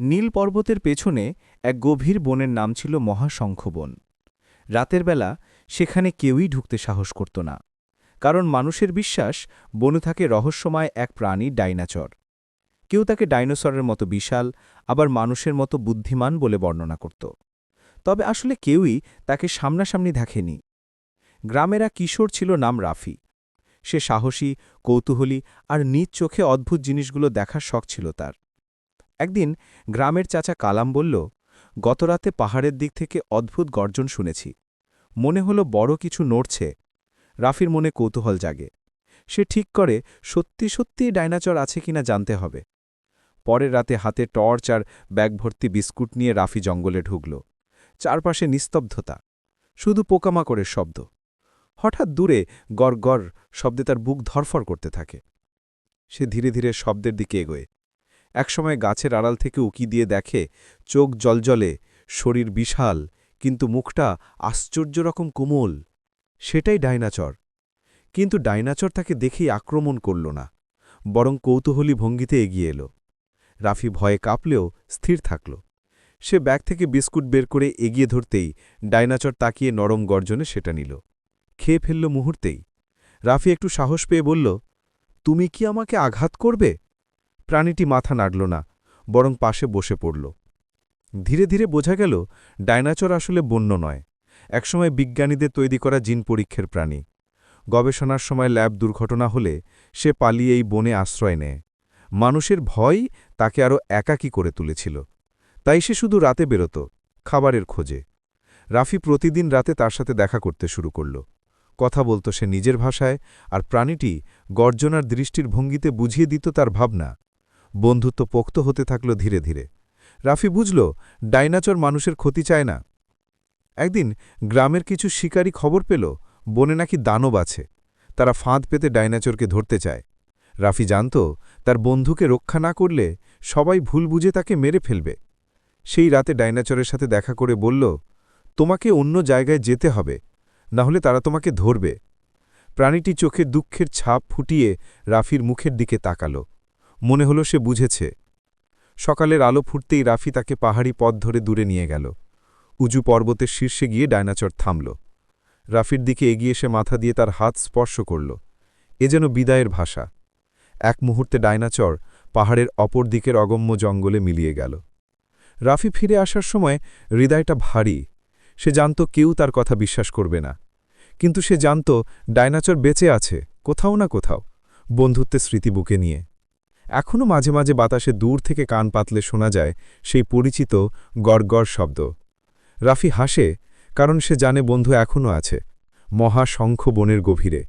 নীল পর্বতের পেছনে এক গভীর বনের নাম ছিল মহাশঙ্খবন। রাতের বেলা সেখানে কেউই ঢুকতে সাহস করত না, কারণ মানুষের বিশ্বাস বনে থাকে রহস্যময় এক প্রাণী ডাইনাচর। কেউ তাকে ডাইনোসরের মতো বিশাল, আবার মানুষের মতো বুদ্ধিমান বলে বর্ণনা করত। তবে আসলে কেউই তাকে সামনাসামনি দেখেনি। গ্রামের কিশোর ছিল নাম রাফি। সে সাহসী, কৌতূহলী আর নিজ চোখে অদ্ভুত জিনিসগুলো দেখার শখ ছিল তার। একদিন গ্রামের চাচা কালাম বলল, গতরাতে পাহাড়ের দিক থেকে অদ্ভুত গর্জন শুনেছি। মনে হলো বড় কিছু নড়ছে। রাফির মনে কৌতূহল জাগে। সে ঠিক করে, সত্যি সত্যি ডাইনাচর আছে কিনা জানতে হবে। পরের রাতে হাতে টর্চ আর ব্যাগ ভর্তি বিস্কুট নিয়ে রাফি জঙ্গলে ঢুকল। চারপাশে নিস্তব্ধতা। শুধু পোকামাকড়ের শব্দ। হঠাৎ দূরে গড় গড় শব্দে তার বুক ধরফর করতে থাকে। সে ধীরে ধীরে শব্দের দিকে এগোয়। একসময় গাছের আড়াল থেকে উকি দিয়ে দেখে, চোখ জলজলে, শরীর বিশাল, কিন্তু মুখটা আশ্চর্য রকম কোমল। সেটাই ডাইনাচর। কিন্তু ডাইনাচর তাকে দেখেই আক্রমণ করল না, বরং কৌতূহলী ভঙ্গিতে এগিয়ে এলো। রাফি ভয়ে কাঁপলেও স্থির থাকল। সে ব্যাগ থেকে বিস্কুট বের করে এগিয়ে ধরতেই ডাইনাচর তাকিয়ে নরম গর্জনে সেটা নিল। খেয়ে ফেলল মুহূর্তেই। রাফি একটু সাহস পেয়ে বলল, তুমি কি আমাকে আঘাত করবে? প্রাণীটি মাথা নাড়ল না, বরং পাশে বসে পড়ল। ধীরে ধীরে বোঝা গেল, ডাইনাচর আসলে বন্য নয়। একসময় বিজ্ঞানীদের তৈরি করা জিন পরীক্ষের প্রাণী। গবেষণার সময় ল্যাব দুর্ঘটনা হলে সে পালিয়ে এই বনে আশ্রয় নেয়। মানুষের ভয় তাকে আরও একাকী করে তুলেছিল। তাই সে শুধু রাতে বেরোত, খাবারের খোঁজে। রাফি প্রতিদিন রাতে তার সাথে দেখা করতে শুরু করল। কথা বলতো সে নিজের ভাষায়, আর প্রাণীটি গর্জনার দৃষ্টির ভঙ্গিতে বুঝিয়ে দিত তার ভাবনা। বন্ধুত্ব পোক্ত হতে থাকল ধীরে ধীরে। রাফি বুঝল, ডাইনাচর মানুষের ক্ষতি চায় না। একদিন গ্রামের কিছু শিকারী খবর পেল, বনে নাকি দানব আছে। তারা ফাঁদ পেতে ডাইনাচরকে ধরতে চায়। রাফি জানত, তার বন্ধুকে রক্ষা না করলে সবাই ভুল বুঝে তাকে মেরে ফেলবে। সেই রাতে ডাইনাচরের সাথে দেখা করে বলল, তোমাকে অন্য জায়গায় যেতে হবে না হলে তারা তোমাকে ধরবে। প্রাণীটি চোখে দুঃখের ছাপ ফুটিয়ে রাফির মুখের দিকে তাকাল। মনে হলো সে বুঝেছে। সকালের আলো ফুটতেই রাফি তাকে পাহাড়ি পথ ধরে দূরে নিয়ে গেল। উজু পর্বতের শীর্ষে গিয়ে ডায়নাচর থামল। রাফির দিকে এগিয়ে সে মাথা দিয়ে তার হাত স্পর্শ করল। এ যেন বিদায়ের ভাষা। এক মুহূর্তে ডায়নাচর পাহাড়ের অপর দিকের অগম্য জঙ্গলে মিলিয়ে গেল। রাফি ফিরে আসার সময় হৃদয়টা ভারী। সে জানত কেউ তার কথা বিশ্বাস করবে না। কিন্তু সে জানত ডায়নাচর বেঁচে আছে, কোথাও না কোথাও বন্ধুত্বের স্মৃতি বুকে নিয়ে। এখনও মাঝে মাঝে বাতাসে দূর থেকে কান পাতলে শোনা যায় সেই পরিচিত গড়গড় শব্দ। রাফি হাসে, কারণ সে জানে বন্ধু এখনও আছে, মহাশঙ্খ বনের গভীরে।